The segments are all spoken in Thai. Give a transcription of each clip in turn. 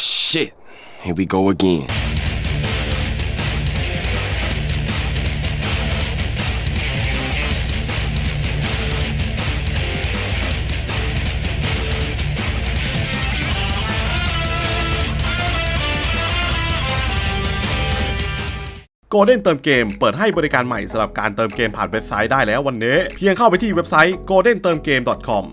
shit. Here we go again. โกลเด้นเติมเกมเปิดให้บริการใหม่สำหรับการเติมเกมผ่านเว็บไซต์ได้แล้ววันนี้ เพียงเข้าไปที่เว็บไซต์ goldentermgame.com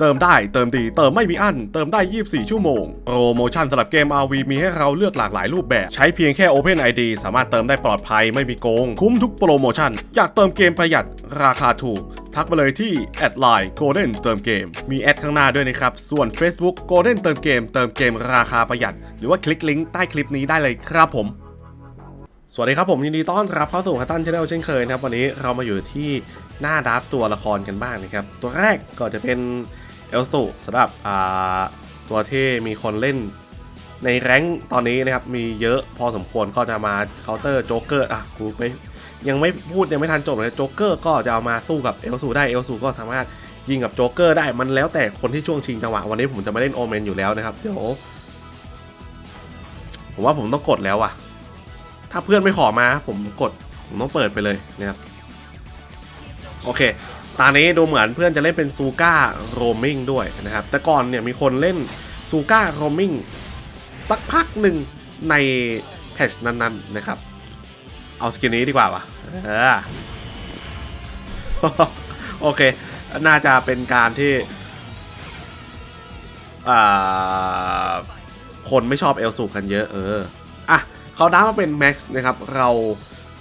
เติมได้เติมดีเติมไม่มีอั้นเติมได้ 24 ชั่วโมงโปรโมชั่นสำหรับเกม RV มีให้เราเลือกหลากหลายรูปแบบ ใช้เพียงแค่ Open ID สามารถเติมได้ปลอดภัยไม่มีโกง คุ้มทุกโปรโมชั่น อยากเติมเกมประหยัดราคาถูก ทักมาเลยที่แอดไลน์ Golden เติมเกม มีแอดข้างหน้าด้วยนะครับ ส่วน Facebook Golden เติมเกม เติมเกมราคาประหยัด หรือว่าคลิกลิงก์ใต้คลิปนี้ได้เลยครับผมสวัสดีครับผมยินดีต้อนรับเข้าสู่คัตตันชาแนลเช่นเคยนะครับวันนี้เรามาอยู่ที่หน้าดับตัวละครกันบ้างนะครับ ตัวแรกก็จะเป็น เอลสูสำหรับตัวที่มีคนเล่นในแรงตอนนี้นะครับมีเยอะพอสมควรก็จะมาเคาน์เตอร์โจ๊กเกอร์อะกูไม่ยังไม่พูดยังไม่ทันจบเลยโจ๊กเกอร์ก็จะเอามาสู้กับเอลสูได้เอลสูก็สามารถยิงกับโจ๊กเกอร์ได้มันแล้วแต่คนที่ช่วงชิงจังหวะวันนี้ผมจะมาเล่นโอเมนอยู่แล้วนะครับเดี๋ยวผมว่าผมต้องกดแล้วอะถ้าเพื่อนไม่ขอมาผมกดผมต้องเปิดไปเลยนะครับโอเค ตอนนี้ดูเหมือนเพื่อนจะเล่นเป็นซูก้าโรมิงด้วยนะครับ แต่ก่อนเนี่ยมีคนเล่นซูก้าโรมิงสักพักหนึ่งในแพทชนั้นๆนะครับ เอาสกินนี้ดีกว่าวะเออโอเค น่าจะเป็นการที่คนไม่ชอบเอลสูกันเยอะเอออะเขาด้ามาเป็นแม็กซ์นะครับ เรา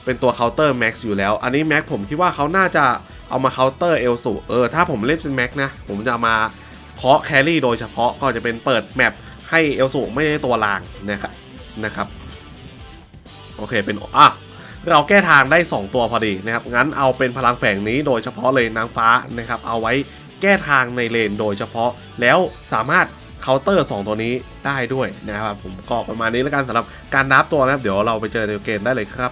เป็นตัวเคาน์เตอร์แม็กซ์อยู่แล้ว อันนี้แม็กผมคิดว่าเขาน่าจะ เอามาเคาน์เตอร์เอลสูเออถ้าผมเล่นเป็นแม็กนะ ผมจะมาเคาะแครี่โดยเฉพาะก็จะเป็นเปิดแมปให้เอลสูไม่ใช่ตัวรางนะครับนะครับโอเคเป็นอะเราแก้ทางได้ 2 ตัวพอดีนะครับงั้นเอาเป็นพลังแฝงนี้โดยเฉพาะเลยนางฟ้านะครับเอาไว้แก้ทางในเลนโดยเฉพาะแล้วสามารถเคาน์เตอร์ 2 ตัวนี้ได้ด้วยนะครับผมก็ประมาณนี้แล้วกันสำหรับการนับตัวนะครับ เดี๋ยวเราไปเจอในเกมได้เลยครับ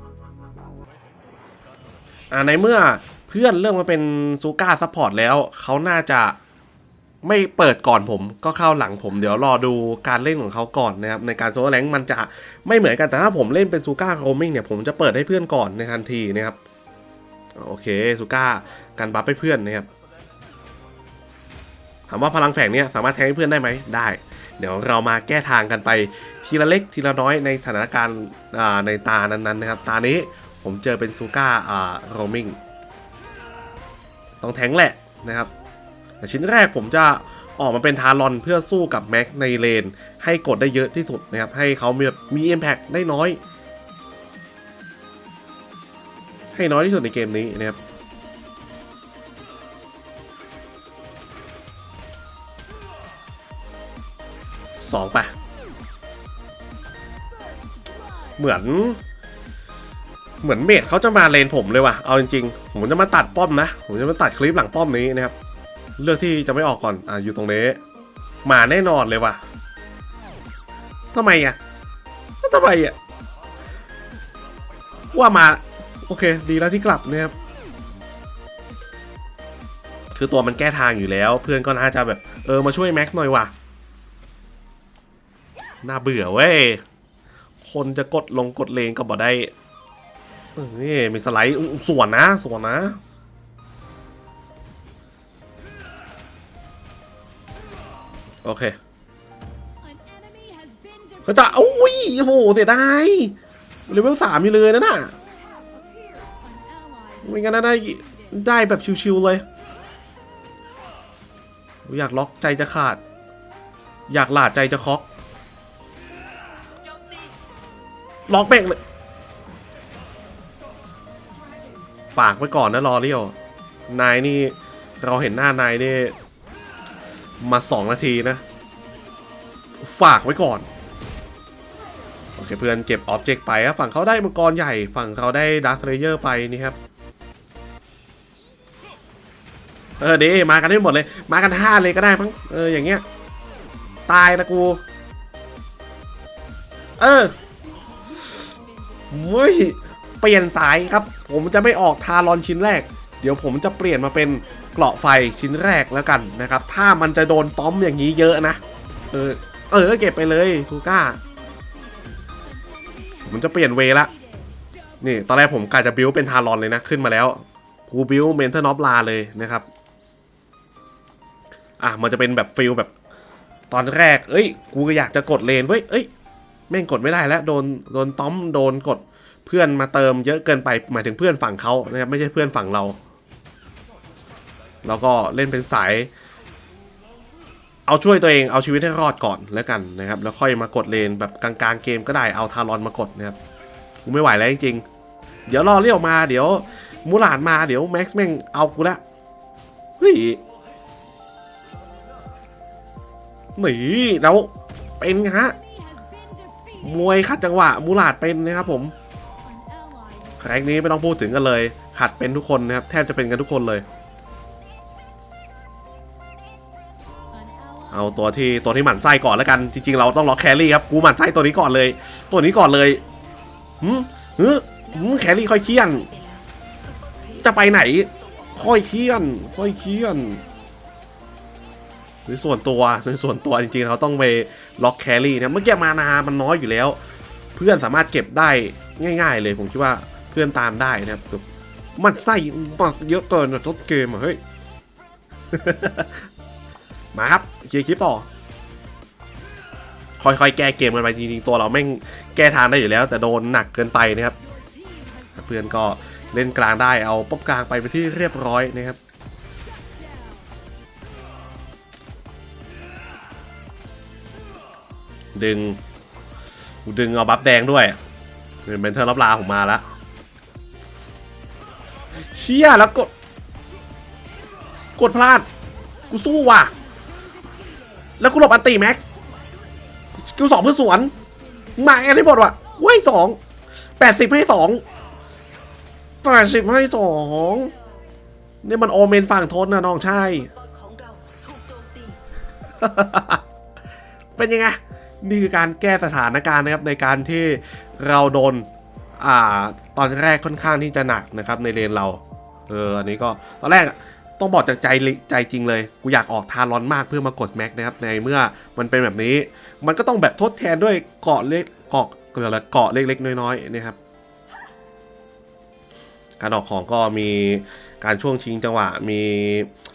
อ่าในเมื่อเพื่อนเริ่มมาเป็นซูก้าซัพพอร์ตแล้วเขาน่าจะไม่เปิดก่อนผมก็เข้าหลังผมเดี๋ยวรอดูการเล่นของเขาก่อนนะครับในการโซลแรงมันจะไม่เหมือนกันแต่ถ้าผมเล่นเป็นซูก้าโรมิงเนี่ยผมจะเปิดให้เพื่อนก่อนในทันทีนะครับโอเคซูก้าการบัฟให้เพื่อนนะครับถามว่าพลังแฝงเนี่ยสามารถแทงให้เพื่อนได้ไหมได้ เดี๋ยวเรามาแก้ทางกันไปทีละเล็กทีละน้อยในสถานการณ์ในตานั้นๆนะครับตานี้ ผมเจอเป็นซูก้าอ่าโรมิงต้องแทงแหละนะครับแต่ชิ้นแรกผมจะออกมาเป็นทารอนเพื่อสู้กับแม็กในเลน ให้กดได้เยอะที่สุดนะครับ ให้เขามีแบบมี Impact ได้น้อย ให้น้อยที่สุดในเกมนี้นะครับสองไปะเหมือน เหมือนเมดเขาจะมาเลนผมเลยว่ะ เอาจริงๆ ผมจะมาตัดป้อมนะ ผมจะมาตัดคลิปหลังป้อมนี้นะครับ เลือกที่จะไม่ออกก่อน อ่าอยู่ตรงนี้ มาแน่นอนเลยว่ะทำไมอะทำไมอะ ว่ามา โอเค ดีแล้วที่กลับนะครับ คือตัวมันแก้ทางอยู่แล้ว เพื่อนก็น่าจะแบบ เออ มาช่วยแม็กหน่อยว่ะ น่าเบื่อเว้ย คนจะกดลงกดเลงก็บ่ได้ นี่มีสไลด์ส่วนนะส่วนนะ โอเค An enemy has been ก็จะโอ้ยโอ้โหเสียดายเลเวลสามอยู่เลยนะน่ะไม่งั้นน่าได้ได้แบบชิวๆเลย อยากล็อกใจจะขาด อยากหลาดใจจะเคอกล็อกเบรกเลย ฝากไว้ก่อนนะรอเรียวนายนี่เราเห็นหน้านายนี่มาสองนาทีนะ ฝากไว้ก่อน โอเคเพื่อนเก็บออบเจกต์ไปครับฝั่งเขาได้มังกรใหญ่ ฝั่งเขาได้ดาร์ t เ a เยอร์ไปนี่ครับ เออดีมากันให้หมดเลย มากันห้าเลยก็ได้มั้งเอออย่างเงี้ย ตายนะกู เออเฮ้ย เปลี่ยนสายครับ ผมจะไม่ออกทารอนชิ้นแรก เดี๋ยวผมจะเปลี่ยนมาเป็นเกราะไฟชิ้นแรกแล้วกันนะครับ ถ้ามันจะโดนต้อมอย่างนี้เยอะนะ เออ เออ เก็บไปเลยซูก้า ผมจะเปลี่ยนเวละ นี่ ตอนแรกผมกะจะบิวเป็นทารอนเลยนะ ขึ้นมาแล้วกูบิวเมนเทอร์นอฟลาเลยนะครับ อะ มันจะเป็นแบบฟิลแบบตอนแรก เอ้ย กูก็อยากจะกดเลนเว้ย เอ้ย แม่งกดไม่ได้แล้ว โดน โดนต้อม โดนกด เพื่อนมาเติมเยอะเกินไปหมายถึงเพื่อนฝั่งเขานะครับไม่ใช่เพื่อนฝั่งเรา แล้วก็เล่นเป็นสาย เอาช่วยตัวเองเอาชีวิตให้รอดก่อนแล้วกันนะครับ แล้วค่อยมากดเลนแบบกลางๆเกมก็ได้เอาทารอนมากดนะครับกูไม่ไหวแล้วจริงๆ เดี๋ยวรอเรียกมาเดี๋ยวมูหลานมาเดี๋ยวแม็กซ์แม่งเอากูละเฮ้ยหนีแล้วเป็นงฮะมวยขัดจังหวะมูหลาดเป็นนะครับผม แรงนี้ไม่ต้องพูดถึงกันเลย ขัดเป็นทุกคนนะครับ แทบจะเป็นกันทุกคนเลย เอาตัวที่ตัวที่หมั่นไส้ก่อนแล้วกัน จริงๆ เราต้องล็อกแครี่ครับ กูหมั่นไส้ตัวนี้ก่อนเลย ตัวนี้ก่อนเลยหืมหืมแครี่ค่อยเคี่ยน จะไปไหน ค่อยเคี่ยน ค่อยเคี่ยนในส่วนตัวในส่วนตัวจริงๆ เราต้องไปล็อกแครี่นะ เมื่อกี้มานา มันน้อยอยู่แล้ว เพื่อนสามารถเก็บได้ง่าย ๆ เลยผมคิดว่า เพื่อนตามได้นะครับแต่มันไส้มากเยอะเกินอะต้นเกมอะเฮ้ย มาครับเคลียร์คลิปต่อ ค่อยๆ แก้เกมกันไปจริงๆ ตัวเราแม่งแก้ทางได้อยู่แล้ว แต่โดนหนักเกินไปนะครับ เพื่อนก็เล่นกลางได้เอาป๊อบกลางไปไปที่เรียบร้อยนะครับดึงดึงเอาบัฟแดงด้วยเป็นเมนเทอร์รับลาผมมาแล้ว เชี่ยแล้วกด กดพลาด กูสู้ว่ะ แล้วกูหลบอันตีแม็กสกิลสองเพื่อสวน มาแอนให้หมดว่ะว้ยสองแปดสิบให้สองแปดสิบให้สองนี่มันโอเมนฝั่งทนนะน้องชายเป็นยังไง นี่คือการแก้สถานการณ์นะครับในการที่เราโดนอ่า ตอนแรกค่อนข้างที่จะหนักนะครับในเลนเรา เอออันนี้ก็ตอนแรกต้องบอกจากใจใจจริงเลย กูอยากออกทารอนมากเพื่อมากดแม็กนะครับในเมื่อมันเป็นแบบนี้ มันก็ต้องแบบทดแทนด้วยเกาะเล็กเกาะเกลือเกาะเล็กๆน้อยๆนะครับ การออกของก็มีการช่วงชิงจังหวะมี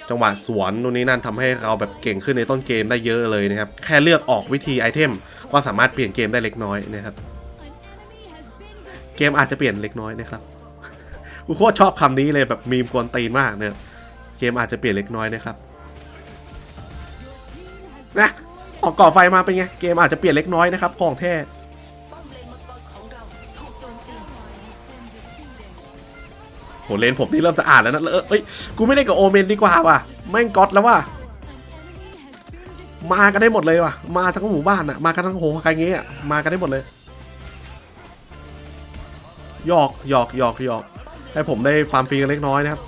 จังหวะสวนนู่นนี่นั่นทำให้เราแบบเก่งขึ้นในต้นเกมได้เยอะเลยนะครับ แค่เลือกออกวิธีไอเทมก็สามารถเปลี่ยนเกมได้เล็กน้อยนะครับ เกมอาจจะเปลี่ยนเล็กน้อยนะครับกูโคตรชอบคำนี้เลยแบบมีมกวนตีนมากเนี่ยเกมอาจจะเปลี่ยนเล็กน้อยนะครับนะออกก่อไฟมาเป็นไงเกมอาจจะเปลี่ยนเล็กน้อยนะครับของแท้โหเลนผมนี่เริ่มจะอ่านแล้วนะเอ้ยกูไม่เล่นกับโอเมนดีกว่าว่ะแม่งก๊อตแล้วว่ะมากันได้หมดเลยว่ะมาทั้งหมู่บ้านอะมากันทั้งโหใครเงี้ยมากันได้หมดเลย หยอกหยอกหยอกหยอกให้ผมได้ฟาร์มฟรีกันเล็กน้อยนะครับ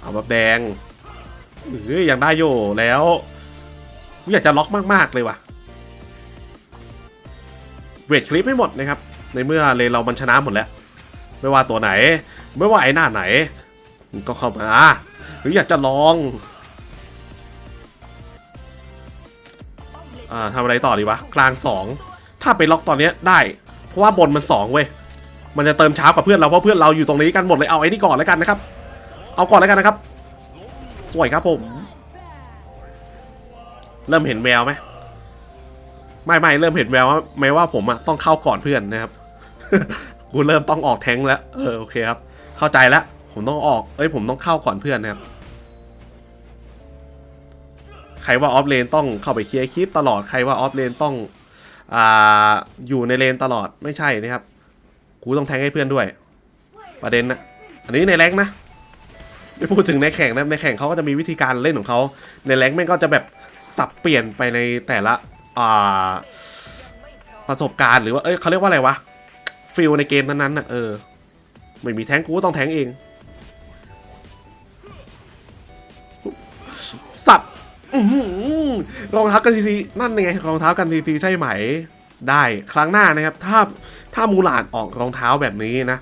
เอาแบบแดงเฮ้ยยังได้อยู่แล้วอยากจะล็อกมาก ๆ เลยว่ะเวทคลิปให้หมดนะครับ ในเมื่อเลเรามันชนะหมดแล้ว ไม่ว่าตัวไหน ไม่ว่าไอ้หน้าไหน ก็เข้ามา หรืออยากจะลองอ่าทำอะไรต่อดีวะ กลางสอง ถ้าไปล็อกตอนเนี้ยได้ เพราะว่าบนมันสองเว้ย มันจะเติมช้ากว่าเพื่อนเราเพราะเพื่อนเราอยู่ตรงนี้กันหมดเลยเอาไอ้นี่ก่อนแล้วกันนะครับ เอาก่อนแล้วกันนะครับ สวยครับผม เริ่มเห็นแววไหมไม่ไม่เริ่มเห็นแววว่าไม่ว่าผมอะต้องเข้าก่อนเพื่อนนะครับกูเริ่มต้องออกแทงแล้วเออโอเคครับ เข้าใจแล้วผมต้องออก เอ้ยผมต้องเข้าก่อนเพื่อนนะครับใครว่าออฟเลนต้องเข้าไปเคลียร์คลิปตลอดใครว่าออฟเลนต้อง อ่าอยู่ในเลนตลอดไม่ใช่นะครับ กูต้องแทงให้เพื่อนด้วย ประเด็นนะอันนี้ในแรงนะไม่พูดถึงในแข่งนะในแข่งเขาก็จะมีวิธีการเล่นของเขาในแรงแม่งก็จะแบบสับเปลี่ยนไปในแต่ละอ่าประสบการณ์หรือว่าเอ้ยเขาเรียกว่าอะไรวะฟิลในเกมนั้นๆน่ะเออไม่มีแทงกูก็ต้องแทงเอง สับอื้อ รองเท้ากันทีทีนั่นไงรองเท้ากันทีทีใช่ไหมได้ครั้งหน้านะครับ ถ้าถ้ามูลาดออกรองเท้าแบบนี้นะ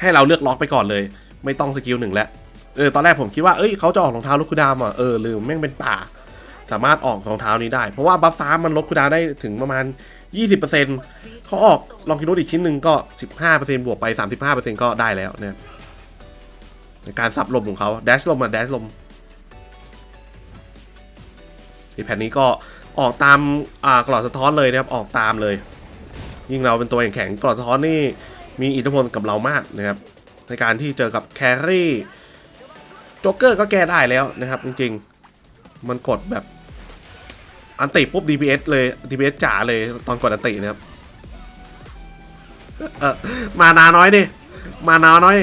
ให้เราเลือกล็อกไปก่อนเลย ไม่ต้องสกิลหนึ่งแล้วเออตอนแรกผมคิดว่าเอ้ยเขาจะออกรองเท้าลูกคูดามอะเออลืมแม่งเป็นป่า สามารถออกรองเท้านี้ได้ เพราะว่าบัฟฟ้ามันลดคูดาได้ถึงประมาณ 20%เขาออกลองกิโนอีกชิ้นหนึ่งก็ 15%บวกไป 35%ก็ได้แล้วเนี่ยการสับลมของเขาแดชลมอะแดชลม อีแผ่นนี้ก็ออกตามกรอดสะท้อนเลยนะครับออกตามเลย ยิ่งเราเป็นตัวแข็งกรอดสะท้อนนี่มีอิทธิพลกับเรามากนะครับ ในการที่เจอกับแครี่โจ๊กเกอร์ก็แก้ได้แล้วนะครับ จริงๆ มันกดแบบอันติปุ๊บ DPS เลย DPS จ๋าเลยตอนกดอันตินะครับมานาน้อยดิมานาน้อย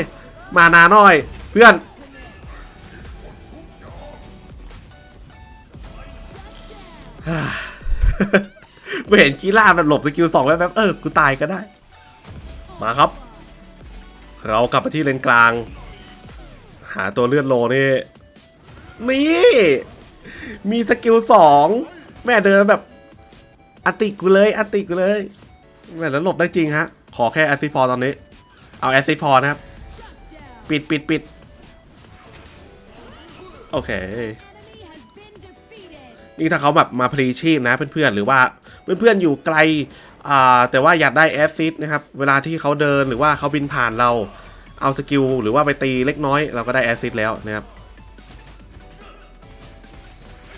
มานาน้อย เพื่อน เห็นชีล่าแบบหลบสกิลสองแวบๆเออกูตายก็ได้ มาครับ เรากลับไปที่เลนกลาง หาตัวเลือดโลนี่นี่มีสกิลสองแม่เดินแบบอติกูเลยอติกูเลยแม่แล้วหลบได้จริงฮะ ขอแค่แอซซิพอตอนนี้ เอาแอซซิพอนะครับ ปิดปิดปิดโอเค นี่ถ้าเขาแบบมาพลีชีพนะเพื่อนๆหรือว่าเพื่อนๆอยู่ไกลแต่ว่าอยากได้แอซซิดนะครับเวลาที่เขาเดินหรือว่าเขาบินผ่านเราเอาสกิลหรือว่าไปตีเล็กน้อย เราก็ได้แอซซิดแล้วนะครับ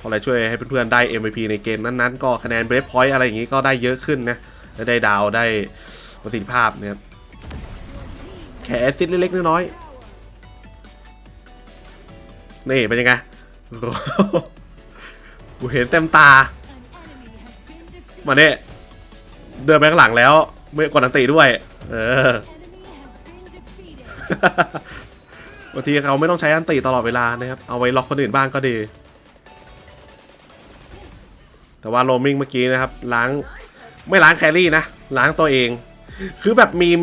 อะไรช่วยให้เพื่อนๆได้ MVP ในเกมนั้นๆ ก็คะแนนเบรฟพอยต์อะไรอย่างนี้ก็ได้เยอะขึ้นนะได้ดาวได้ประสิทธิภาพนะครับแค่แอซซิดเล็กๆน้อยๆนี่เป็นยังไง กูเห็นเต็มตา มาเนี่ยเดินไปข้างหลังแล้วไม่กดอันติด้วย เออบางทีเขาไม่ต้องใช้อันติตลอดเวลานะครับ เอาไว้ล็อกคนอื่นบ้างก็ดี แต่ว่าโรมิงเมื่อกี้นะครับ ล้างไม่ล้างแครี่นะ ล้างตัวเอง คือแบบมีม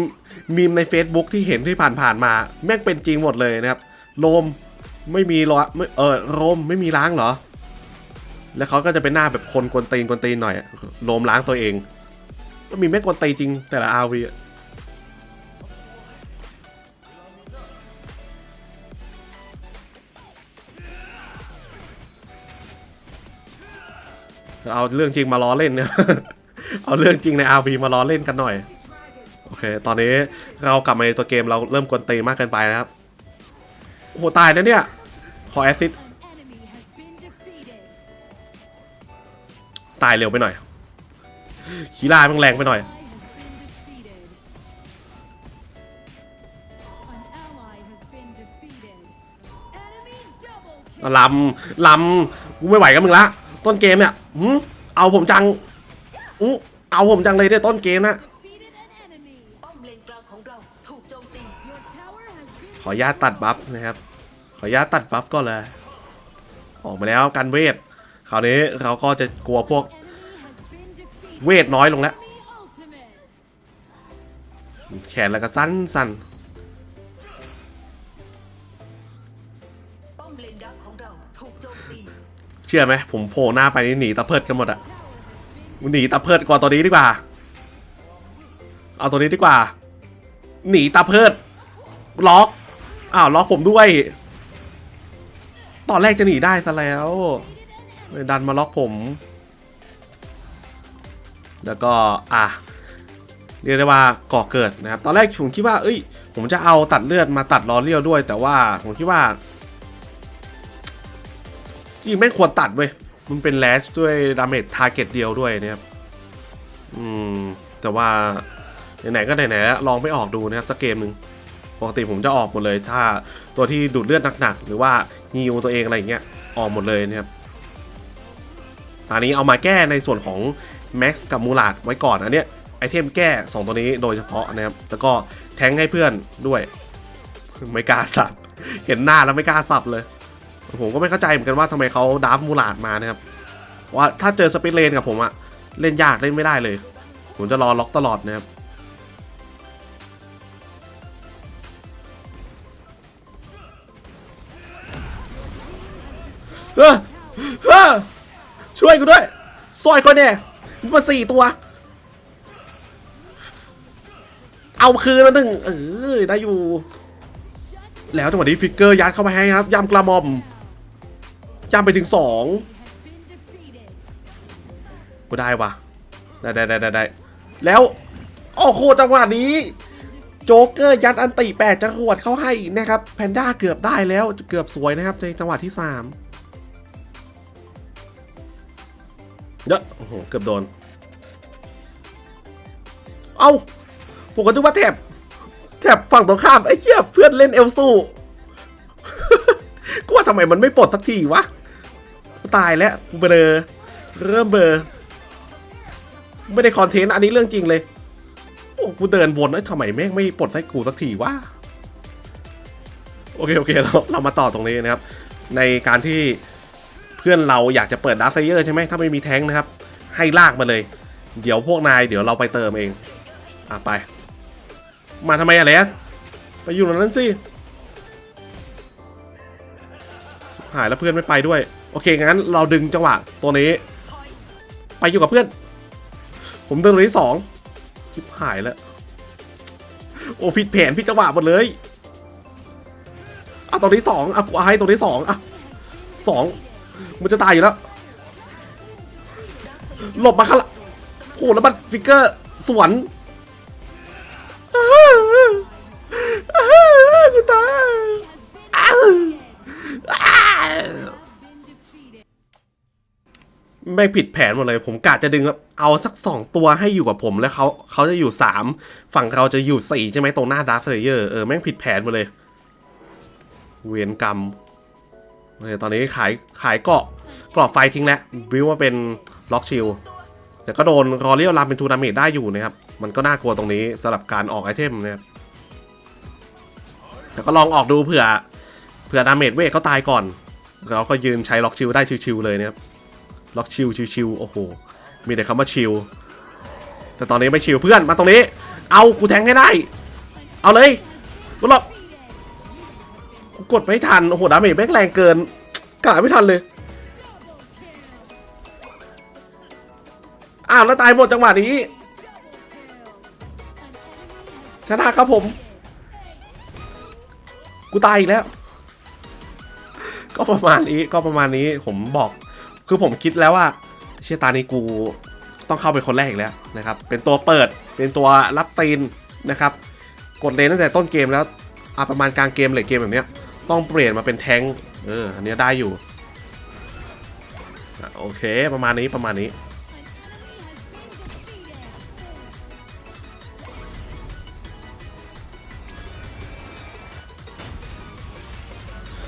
มีมใน Facebook ที่เห็นที่ผ่านๆมา แม่งเป็นจริงหมดเลยนะครับ โรมไม่มีหรอไม่เออโรมไม่มีล้างเหรอ แล้วเขาก็จะเป็นหน้าแบบคนกวนตีนกวนตีนหน่อยโรมล้างตัวเองก็มีแม่กวนตีจริงแต่ละอาวีเอาเรื่องจริงมาล้อเล่นเนี่ย เอาเรื่องจริงใน RV มาล้อเล่นกันหน่อย โอเค ตอนนี้เรากลับมาในตัวเกมเราเริ่มกวนตีมากเกินไปนะครับ โอ้โห ตายนะเนี่ย ขอแอสซิด ตายเร็วไปหน่อยขีลามันแรงไปหน่อย ลำ ลำ กูไม่ไหวกับมึงละ ต้นเกมเนี่ยหืมเอาผมจังอื้อเอาผมจังเลยเนี่ยต้นเกมนะ ขออนุญาตตัดบัฟนะครับ ขออนุญาตตัดบัฟก่อนเลย ออกมาแล้วกันเวท คราวนี้เราก็จะกลัวพวกเวทน้อยลงแล้วแขนแล้วก็สั้นสั้นเชื่อไหมผมโผล่หน้าไปนี่หนีตะเพิดกันหมดอะหนีตะเพิดกว่าตัวนี้ดีกว่า เอาตัวนี้ดีกว่า หนีตะเพิดล็อกอ้าวล็อกผมด้วย ตอนแรกจะหนีได้ซะแล้ว ดันมาล็อกผม แล้วก็อะเรียกได้ว่าก่อเกิดนะครับ ตอนแรกผมคิดว่า เอ้ย ผมจะเอาตัดเลือดมาตัดล้อเลี้ยวด้วย แต่ว่าผมคิดว่าจริงไม่ควรตัดเว้ย มันเป็นแลชด้วยดาเมจทาร์เก็ตเดียวด้วยนะครับ อืม แต่ว่าไหนๆก็ไหนๆแล้วลองไปออกดูนะครับสักเกมหนึ่งปกติผมจะออกหมดเลย ถ้าตัวที่ดูดเลือดหนักๆ หรือว่าฮิวตัวเองอะไรอย่างเงี้ยออกหมดเลยนะครับ ตอนนี้เอามาแก้ในส่วนของแม็กซ์กับมูลาดไว้ก่อนอันเนี้ยไอเทมแก้ 2 ตัวนี้โดยเฉพาะนะครับแล้วก็แทงให้เพื่อนด้วยไม่กล้าสับเห็นหน้าแล้วไม่กล้าสับเลยผมก็ไม่เข้าใจเหมือนกันว่าทำไมเขาดับมูลาดมานะครับว่าถ้าเจอสปิดเลนกับผมอะเล่นยากเล่นไม่ได้เลย ผมจะรอล็อกตลอดนะครับ ช่วยกูด้วยซอยคนเนี่ยมาสี่ตัว เอาคืนมาหนึ่งเออได้อยู่ แล้วจังหวะนี้ฟิกเกอร์ยัดเข้าไปให้ครับยำกระมอมยำไปถึงสองกูได้วะได้ได้ได้ได้ได้แล้วโอ้โหจังหวะนี้โจ๊กเกอร์ยัดอันติแปดจังหวัดเข้าให้นะครับ แพนด้าเกือบได้แล้วเกือบสวยนะครับในจังหวะที่สาม เยอะโอ้โหเกือบโดน เอ้าผมก็นึกว่าแถบแถบฝั่งตรงข้ามไอ้เหี้ยเพื่อนเล่นเอลซูกูว่าทำไมมันไม่ปลดสักทีวะตายแล้วเบลอเริ่มเบลอไม่ได้คอนเทนต์อันนี้เรื่องจริงเลยโอ้กูเดินวนเอ้ยทำไมแม่งไม่ปลดให้กูสักทีวะโอเคโอเคเราเรามาต่อตรงนี้นะครับ ในการที่ พื่อนเราอยากจะเปิดดักไซเยอร์ใช่ไหมถ้าไม่มีแท้งนะครับ ให้ลากมาเลย เดี๋ยวพวกนายเดี๋ยวเราไปเติมเอง อะไป มาทำไมอะเลสไปอยู่ตรงนั้นสิหายแล้วเพื่อนไม่ไปด้วย โอเคงั้นเราดึงจังหวะตัวนี้ ไปอยู่กับเพื่อน ผมเดินตัวที่สองชิบหายแล้ว โอ้ผิดแผนผิดจังหวะหมดเลยเอาตัวที่สองอะกูให้ตัวที่สองอะสอง มันจะตายอยู่แล้วหลบมาข้างหลังโอ้แล้วมันฟิกเกอร์สวนอ้าวอ้าวกูตายไม่ผิดแผนหมดเลย ผมกะจะดึงเอาสักสองตัวให้อยู่กับผมแล้วเขาเขาจะอยู่สามฝั่งเราจะอยู่สี่ใช่ไหมตรงหน้าดาร์คเลเยอร์เออแม่งผิดแผนหมดเลย เวียนกรรม ตอนนี้ขายขายเกาะกรอบไฟทิ้งแล้วบิวว่าเป็นล็อกชิลแต่ก็โดนรอเรียลรามเป็นทูนาเมตได้อยู่นะครับ มันก็น่ากลัวตรงนี้สำหรับการออกไอเทมนะครับแต่ก็ลองออกดูเผื่อเผื่อดาเมจเวทเขาตายก่อน เราก็ยืนใช้ล็อกชิลได้ชิวๆเลยนะครับล็อกชิลชิวๆโอ้โห มีแต่คำว่าชิลแต่ตอนนี้ไม่ชิลเพื่อนมาตรงนี้ เอากูแทงให้ได้ เอาเลยกูหลอ กดไม่ทัน โอ้โห ดาเมจแม่งแรงเกินกะไม่ทันเลย อ้าว แล้วตายหมดจังหวะนี้ ชนะครับผม กูตายอีกแล้ว ก็ประมาณนี้ ก็ประมาณนี้ ผมบอก คือผมคิดแล้วว่า เชี่ยตานี้กูต้องเข้าไปคนแรกอีกแล้วนะครับ เป็นตัวเปิด เป็นตัวรับตีนนะครับ กดเลนตั้งแต่ต้นเกมแล้ว อะประมาณกลางเกมเลยเกมแบบเนี้ยต้องเปลี่ยนมาเป็นแทงเอออันเนี้ยได้อยู่โอเคประมาณนี้ประมาณนี้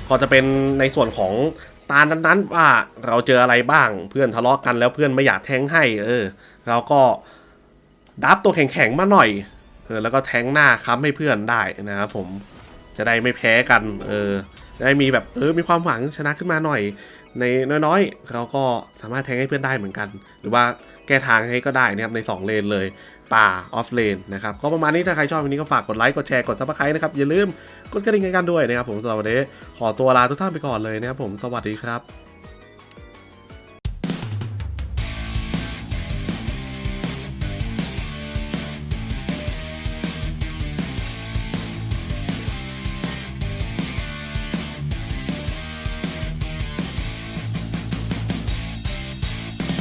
ก็จะเป็นในส่วนของตานั้นๆว่าเราเจออะไรบ้างเพื่อนทะเลาะกันแล้วเพื่อนไม่อยากแทงให้ เออ เราก็ดับตัวแข็งๆมาหน่อยเออแล้วก็แทงหน้าค้ำให้เพื่อนได้นะครับผม จะได้ไม่แพ้กัน เออได้มีแบบเออมีความหวังชนะขึ้นมาหน่อย ในน้อยๆ เราก็สามารถแทงให้เพื่อนได้เหมือนกัน หรือว่าแก้ทางให้ก็ได้นะครับใน 2 เลนเลย ป่าออฟเลนนะครับ ก็ประมาณนี้ถ้าใครชอบวันนี้ก็ฝากกดไลค์กดแชร์กดซับสไครต์นะครับ อย่าลืมกดกระดิ่งให้กันด้วยนะครับผมสำหรับวันนี้ขอตัวลาทุกท่านไปก่อนเลยนะครับผมสวัสดีครับ